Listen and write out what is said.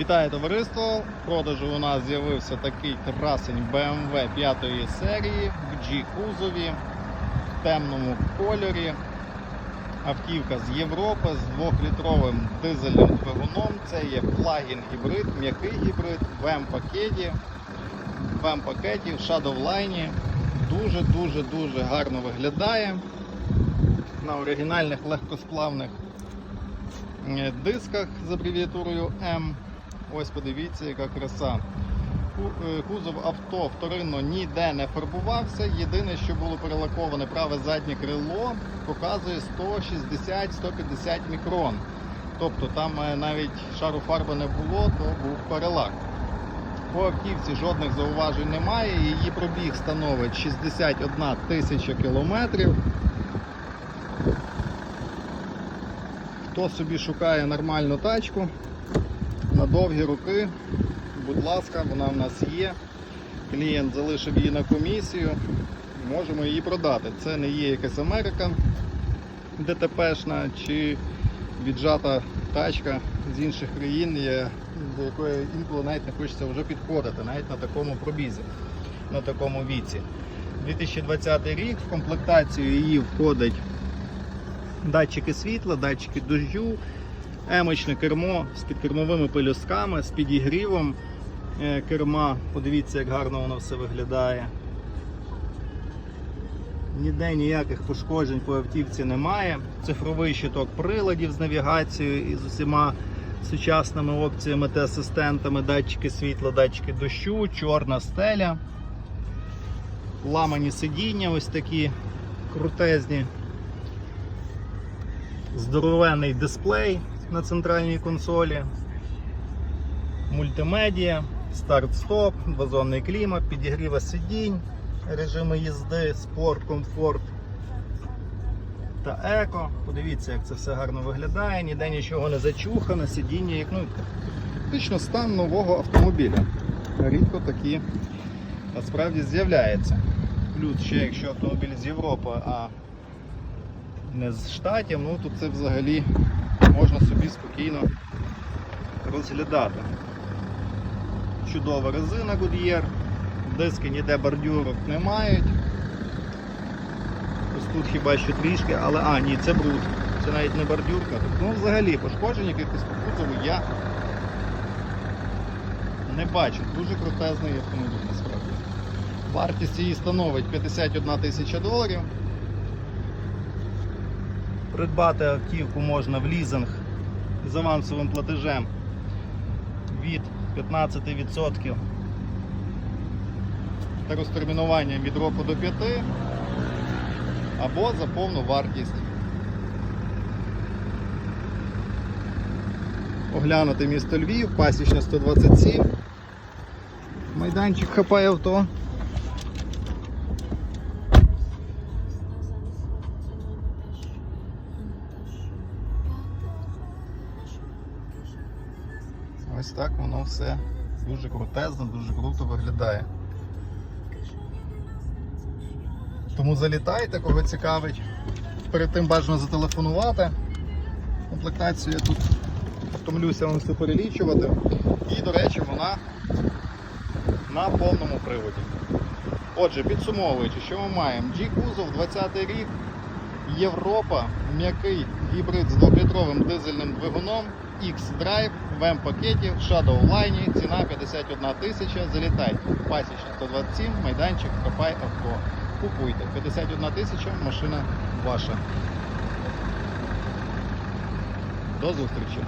Вітаю товариство! В продажу у нас з'явився такий красень BMW 5 серії в G-кузові в темному кольорі. Автівка з Європи з 2-літровим дизельним двигуном. Це є плагін гібрид, м'який гібрид в М-пакеті. В М-пакеті, в Shadowline. Дуже-дуже дуже гарно виглядає. На оригінальних легкосплавних е, дисках з абревіатурою М. Ось подивіться, яка краса. Е, Кузов авто вторинно ніде не фарбувався. Єдине, що було перелаковане праве заднє крило, показує 160-150 мікрон. Тобто там е, навіть шару фарби не було, то був перелак. По автівці жодних зауважень немає. Її пробіг становить 61 тисяча кілометрів. Хто собі шукає нормальну тачку на довгі роки, будь ласка, вона в нас є. Клієнт залишив її на комісію, можемо її продати. Це не є якась Америка ДТПшна чи віджата тачка з інших країн, до якої інколи навіть не хочеться вже підходити, навіть на такому пробізі, на такому віці. 2020 рік в комплектацію її входить датчики світла, датчики дощу, емочне кермо з підкермовими пелюстками, з підігрівом е, керма. Подивіться, як гарно воно все виглядає. Ніде ніяких пошкоджень по автівці немає. Цифровий щиток приладів з навігацією і з усіма сучасними опціями та асистентами, датчики світла, датчики дощу, чорна стеля, ламані сидіння, ось такі крутезні здоровенний дисплей на центральній консолі, мультимедіа, старт-стоп, двозонний клімат, підігріва сидінь, режими їзди, спорт, комфорт та еко. Подивіться, як це все гарно виглядає, ніде нічого не зачухано, сидіння, як ну, фактично стан нового автомобіля. Рідко такі насправді з'являється. Плюс ще якщо автомобіль з Європи, а не з штатів, ну то це взагалі можна собі спокійно розглядати. Чудова резина Goodyear, диски ніде бордюрок не мають. Ось тут хіба що трішки, але а, ні, це бруд. Це навіть не бордюрка. Ну взагалі пошкоджень якихось по кузову я не бачу. Дуже крутезний автомобіль насправді. Вартість її становить 51 тисяча доларів. Придбати автівку можна в лізинг з авансовим платежем від 15% та розтермінуванням від року до 5 або за повну вартість. Оглянути місто Львів, пасічна 127. Майданчик хапає авто. Ось так воно все дуже крутезно, дуже круто виглядає. Тому залітайте, кого цікавить. Перед тим бажано зателефонувати. Комплектацію я тут втомлюся вам все перелічувати. І, до речі, вона на повному приводі. Отже, підсумовуючи, що ми маємо? G-кузов 20 рік, Європа, м'який гібрид з 2-літровим дизельним двигуном, X-Drive в М-пакеті, в Shadowline, ціна 51 тисяча, залітай. Пасічна 127, майданчик, Копай авто. Купуйте. 51 тисяча, машина ваша. До зустрічі!